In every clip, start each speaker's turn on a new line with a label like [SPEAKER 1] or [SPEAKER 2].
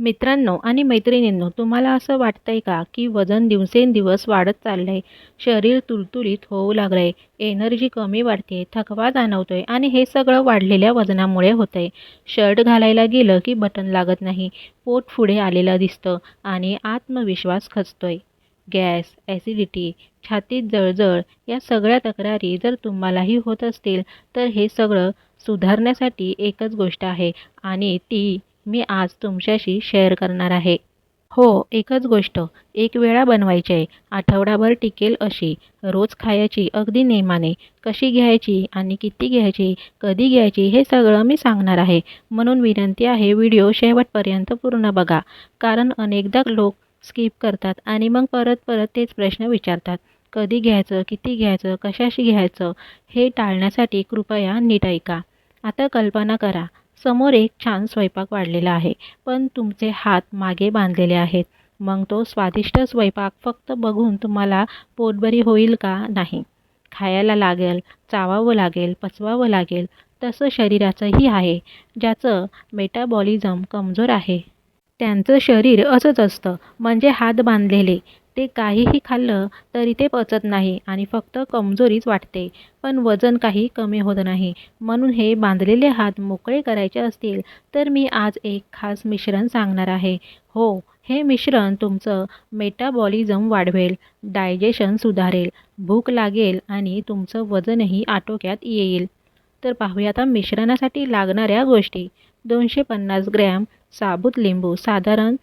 [SPEAKER 1] मित्रांनो आणि मैत्रिणींनो तुम्हाला असं वाटतंय का की वजन दिवसेंदिवस वाढत चाललंय? शरीर तुलतुलीत होऊ लागलंय एनर्जी कमी वाढते थकवा जाणवतोय आणि हे सगळं वाढलेल्या वजनामुळे होतंय. शर्ट घालायला गेलं की बटन लागत नाही पोट पुढे आलेलं दिसतं आणि आत्मविश्वास खचतोय. गॅस ॲसिडिटी छातीत जळजळ या सगळ्या तक्रारी जर तुम्हालाही होत असतील तर हे सगळं सुधारण्यासाठी एकच गोष्ट आहे आणि ती मी आज तुमच्याशी शेअर करणार आहे. हो एकच गोष्ट. एक वेळा बनवायची आहे आठवडाभर टिकेल अशी. रोज खायची अगदी नेमाने. कशी घ्यायची आणि किती घ्यायची कधी घ्यायची हे सगळं मी सांगणार आहे. म्हणून विनंती आहे व्हिडिओ शेवटपर्यंत पूर्ण बघा. कारण अनेकदा लोक स्किप करतात आणि मग परत परत तेच प्रश्न विचारतात. कधी घ्यायचं किती घ्यायचं कशाशी घ्यायचं हे टाळण्यासाठी कृपया नीट ऐका. आता कल्पना करा. समोर एक छान स्वयंपाक वाढलेला आहे. पण तुमचे हात मागे बांधलेले आहेत. मग तो स्वादिष्ट स्वयंपाक फक्त बघून तुम्हाला पोटभरी होईल का नाही? खायला लागेल चावावं लागेल पचवावं लागेल तसं शरीराचंही आहे ज्याचं मेटाबॉलिझम कमजोर आहे. त्यांचं शरीर असंच असतं. म्हणजे हात बांधलेले. ते काहीही खाल्लं तरी ते पचत नाही आणि फक्त कमजोरीच वाटते. पण वजन काही कमी होत नाही. म्हणून हे बांधलेले हात मोकळे करायचे असतील तर मी आज एक खास मिश्रण सांगणार आहे. हो हे मिश्रण तुमचं मेटाबॉलिझम वाढवेल डायजेशन सुधारेल भूक लागेल आणि तुमचं वजनही आटोक्यात येईल. तर पाहूया आता मिश्रणासाठी लागणाऱ्या गोष्टी. दोनशे पन्नास ग्रॅम साबूत लिंबू साधारण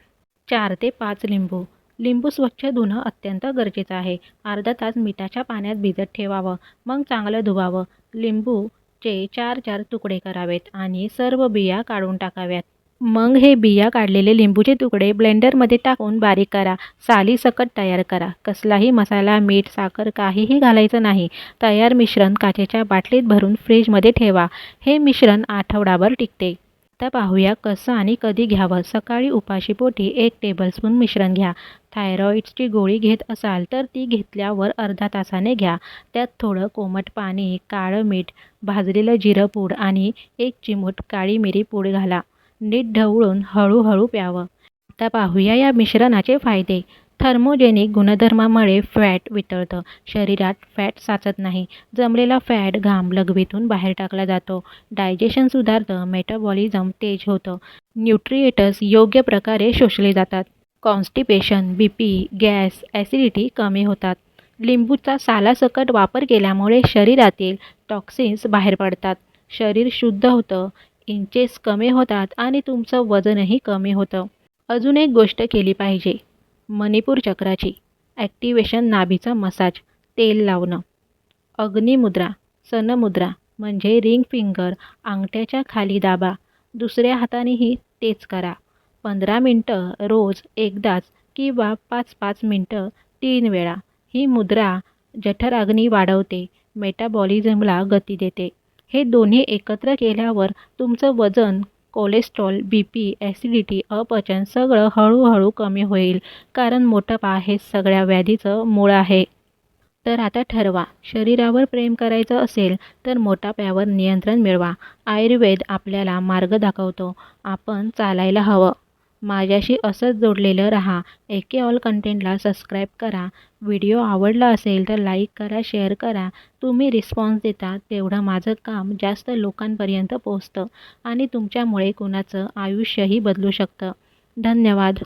[SPEAKER 1] चार ते पाच लिंबू. लिंबू स्वच्छ धुणं अत्यंत गरजेचं आहे. अर्धा तास मिठाच्या पाण्यात भिजत ठेवावं. मग चांगलं धुवावं. लिंबूचे चार चार तुकडे करावेत आणि सर्व बिया काढून टाकाव्यात. मग हे बिया काढलेले लिंबूचे तुकडे ब्लेंडरमध्ये टाकून बारीक करा. सालीसकट तयार करा. कसलाही मसाला मीठ साखर काहीही घालायचं नाही. तयार मिश्रण काचेच्या बाटलीत भरून फ्रीजमध्ये ठेवा. हे मिश्रण आठवडाभर टिकते. आता पाहूया कसं आणि कधी घ्यावं. सकाळी उपाशीपोटी एक टेबलस्पून मिश्रण घ्या. थायरॉईड्सची गोळी घेत असाल तर ती घेतल्यावर अर्धा तासाने घ्या. त्यात थोडं कोमट पाणी काळं मीठ भाजलेलं जिरं पूड आणि एक चिमूट काळी मिरी पूड घाला. नीट ढवळून हळूहळू प्यावं. आता पाहूया या मिश्रणाचे फायदे. थर्मोजेनिक गुणधर्मामुळे फॅट वितळतं. शरीरात फॅट साचत नाही. जमलेला फॅट घाम लघवीतून बाहेर टाकला जातो. डायजेशन सुधारतं. मेटाबॉलिझम तेज होतं. न्यूट्रिएटस योग्य प्रकारे शोषले जातात. Constipation B P gas acidity कमी होतात. लिंबूचा सालासकट वापर केल्यामुळे शरीरातील टॉक्सिन्स बाहेर पडतात. शरीर शुद्ध होतं इंचेस कमी होतात आणि तुमचं वजनही कमी होतं. अजून एक गोष्ट केली पाहिजे मणिपूर चक्राची. ॲक्टिवेशन नाभीचा मसाज तेल लावणं. अग्निमुद्रा सनमुद्रा म्हणजे रिंग फिंगर अंगठ्याच्या खाली दाबा. दुसऱ्या हातानेही तेच करा. पंधरा मिनटं रोज एकदाच किंवा पाच पाच मिनटं तीन वेळा. ही मुद्रा जठराग्नी वाढवते मेटाबॉलिझमला गती देते. हे दोन्ही एकत्र केल्यावर तुमचं वजन कोलेस्ट्रॉल बी पी ॲसिडिटी अपचन सगळं हळूहळू कमी होईल कारण मोठंपा हे सगळ्या व्याधीचं मूळ आहे. तर आता ठरवा शरीरावर प्रेम करायचं असेल तर मोठाप्यावर नियंत्रण मिळवा. आयुर्वेद आपल्याला मार्ग दाखवतो आपण चालायला हवं. माझ्याशी असंच जोडलेलं राहा. एके ऑल कंटेंटला सबस्क्राईब करा. व्हिडिओ आवडला असेल तर लाईक करा शेअर करा. तुम्ही रिस्पॉन्स देता तेवढं माझं काम जास्त लोकांपर्यंत पोचतं आणि तुमच्यामुळे कुणाचं आयुष्यही बदलू शकतं. धन्यवाद.